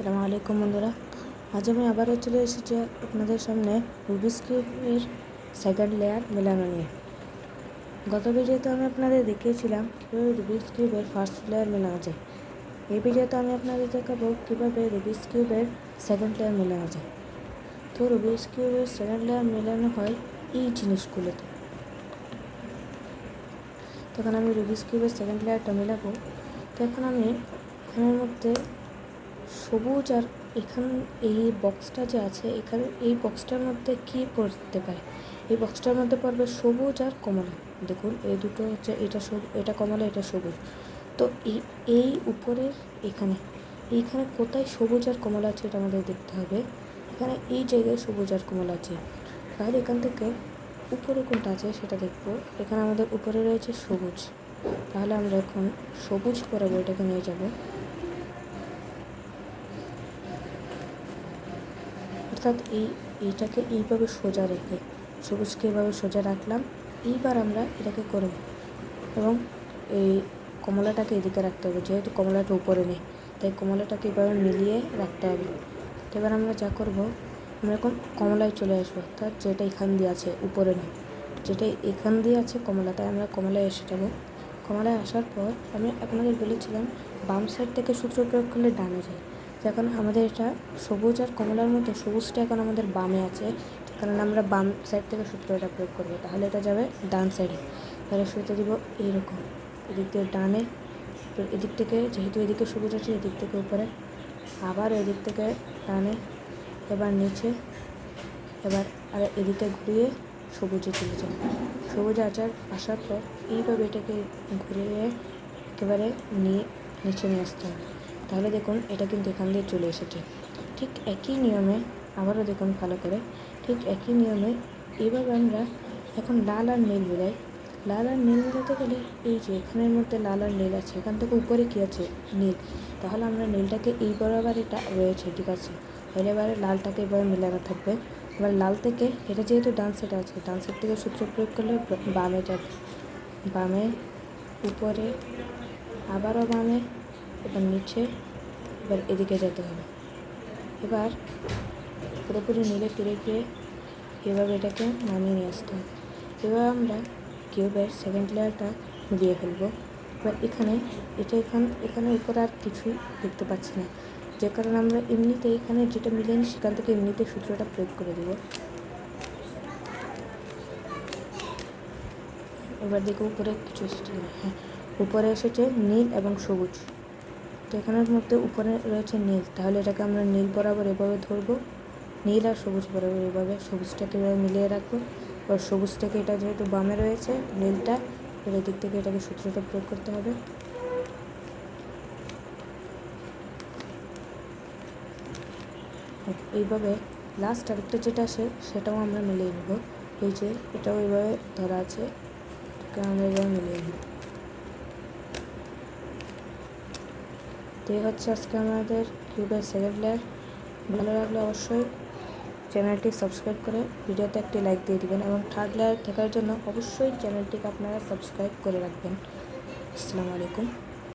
আসসালামু আলাইকুম বন্ধুরা। আজ আমি আবারও চলে এসেছি আপনাদের সামনে রুবিস কিউবের সেকেন্ড লেয়ার মেলানো নিয়ে। গত ভিডিওতে আমি আপনাদের দেখিয়েছিলাম কীভাবে রুবিস কিউবের ফার্স্ট লেয়ার মেলানো যায়। এই ভিডিওতে আমি আপনাদের দেখাবো কীভাবে রুবিস কিউবের সেকেন্ড লেয়ার মেলানো যায়। তো রুবিস কিউবের সেকেন্ড লেয়ার মেলানো হয় এই জিনিসগুলোতে। তখন আমি রুবিস কিউবের সেকেন্ড লেয়ারটা মেলাবো। তো এখন আমি এখানের মধ্যে সবুজ আর এখান, এই বক্সটা যে আছে, এখানে, এই বক্সটার মধ্যে কী পড়তে পারে? এই বক্সটার মধ্যে পড়বে সবুজ আর কমলা। দেখুন, এই দুটো হচ্ছে, এটা এটা কমলা, এটা সবুজ। তো এই এই উপরের এখানে, এইখানে কোথায় সবুজ আর কমলা আছে এটা আমাদের দেখতে হবে। এখানে এই জায়গায় সবুজ আর কমলা আছে। তাহলে এখান থেকে উপরে কোনটা আছে সেটা দেখব। এখানে আমাদের উপরে রয়েছে সবুজ। তাহলে আমরা এখন সবুজ পরাবো, এটাকে নিয়ে যাব। অর্থাৎ এই, এইটাকে এইভাবে সোজা রেখে, সবুজকে এইভাবে সোজা রাখলাম, এইবার আমরা এটাকে করব এবং এই কমলাটাকে এদিকে রাখতে হবে, যেহেতু কমলাটা উপরে নেই, তাই কমলাটাকে এভাবে মিলিয়ে রাখতে হবে। এবার আমরা যা করব, আমরা এখন কমলায় চলে আসব, অর্থাৎ যেটা এখান দিয়ে আছে, উপরে নেই। যেটা এখান দিয়ে আছে কমলা, তাই আমরা কমলায় এসে যাব। কমলায় আসার পর আমি আপনাদের বলেছিলাম, বাম সাইড থেকে সূত্র প্রয়োগ করলে ডানে যায়। এখন আমাদের এটা সবুজ আর কমলার মধ্যে সবুজটা এখন আমাদের বামে আছে। কারণ আমরা বাম সাইড থেকে সূত্রটা প্রয়োগ করব। তাহলে এটা যাবে ডান সাইডে তাহলে শুরুতে দিব এইরকম। এদিক দিয়ে ডানে এদিক থেকে যেহেতু এদিকে সবুজ আছে, এদিক থেকে উপরে। আবার এদিক থেকে ডানে, এবার নিচে, এবার আর এদিকে ঘুরিয়ে সবুজে চলে যাবে। সবুজ আচার আসার পর এইভাবে এটাকে ঘুরিয়ে একেবারে নিয়ে, নিচে নিয়ে আসতে হবে। তাহলে দেখুন, এটা কিন্তু এখান দিয়ে চলে এসেছে। ঠিক একই নিয়মে, আবারও দেখুন ভালো করে, ঠিক একই নিয়মে এইভাবে আমরা এখন লাল আর নীল মিলাই, লাল আর নীল মিলাতে গেলে এই যে এখানের মধ্যে লাল আর নীল আছে, এখান থেকে উপরে কী আছে? নীল। তাহলে আমরা নীলটাকে এই বরাবর এটা রয়েছে, ঠিক আছে? তাহলে এবারে লালটাকে এবারে মিলানো থাকবে। এবার লাল থেকে, এটা যেহেতু ডান সাইড আছে, ডান সাইড থেকে সূত্র প্রয়োগ করলে বামে যাবে। বামে, উপরে, আবারও বামে এবার নিচে, এবার এদিকে যেতে হবে। এবার পুরোপুরি নীলে ফিরে গিয়ে এভাবে এটাকে নামিয়ে নিয়ে আসতে হবে। এবার আমরা কিউবের সেকেন্ড লেয়ারটা মিলিয়ে ফেলব। এবার এখানে, এটা এখান, এখানে উপরে আর কিছুই দেখতে পাচ্ছি না। যে কারণে আমরা এমনিতে এখানে যেটা মিলিয়ে নিই সেখান থেকে এমনিতে সূত্রটা প্রয়োগ করে দেবো। এবার দেখো উপরে কিছু এসেছে হ্যাঁ উপরে এসেছে নীল এবং সবুজ। তো এখানের মধ্যে উপরে রয়েছে নীল। তাহলে এটাকে আমরা নীল বরাবর এভাবে ধরবো। নীল আর সবুজ বরাবর এভাবে। সবুজটাকে এভাবে মিলিয়ে রাখব। এবার সবুজটাকে এটা যেহেতু বামে রয়েছে, নীলটা এর দিক থেকে এটাকে সূত্রটা প্রয়োগ করতে হবে। এইভাবে লাস্ট আরেকটা যেটা আসে সেটাও আমরা মিলিয়ে নেব। এই যে, এটাও এইভাবে ধরা আছে। আমরা এইভাবে মিলিয়ে নেব। তো এই হচ্ছে আজকে আমাদের কিউবের সেকেন্ড লেয়ার ভালো লাগলে অবশ্যই চ্যানেলটি সাবস্ক্রাইব করে ভিডিওতে একটি লাইক দিয়ে দিবেন এবং থার্ড লেয়ার থাকার জন্য অবশ্যই চ্যানেলটিকে আপনারা সাবস্ক্রাইব করে রাখবেন। আসসালামু আলাইকুম।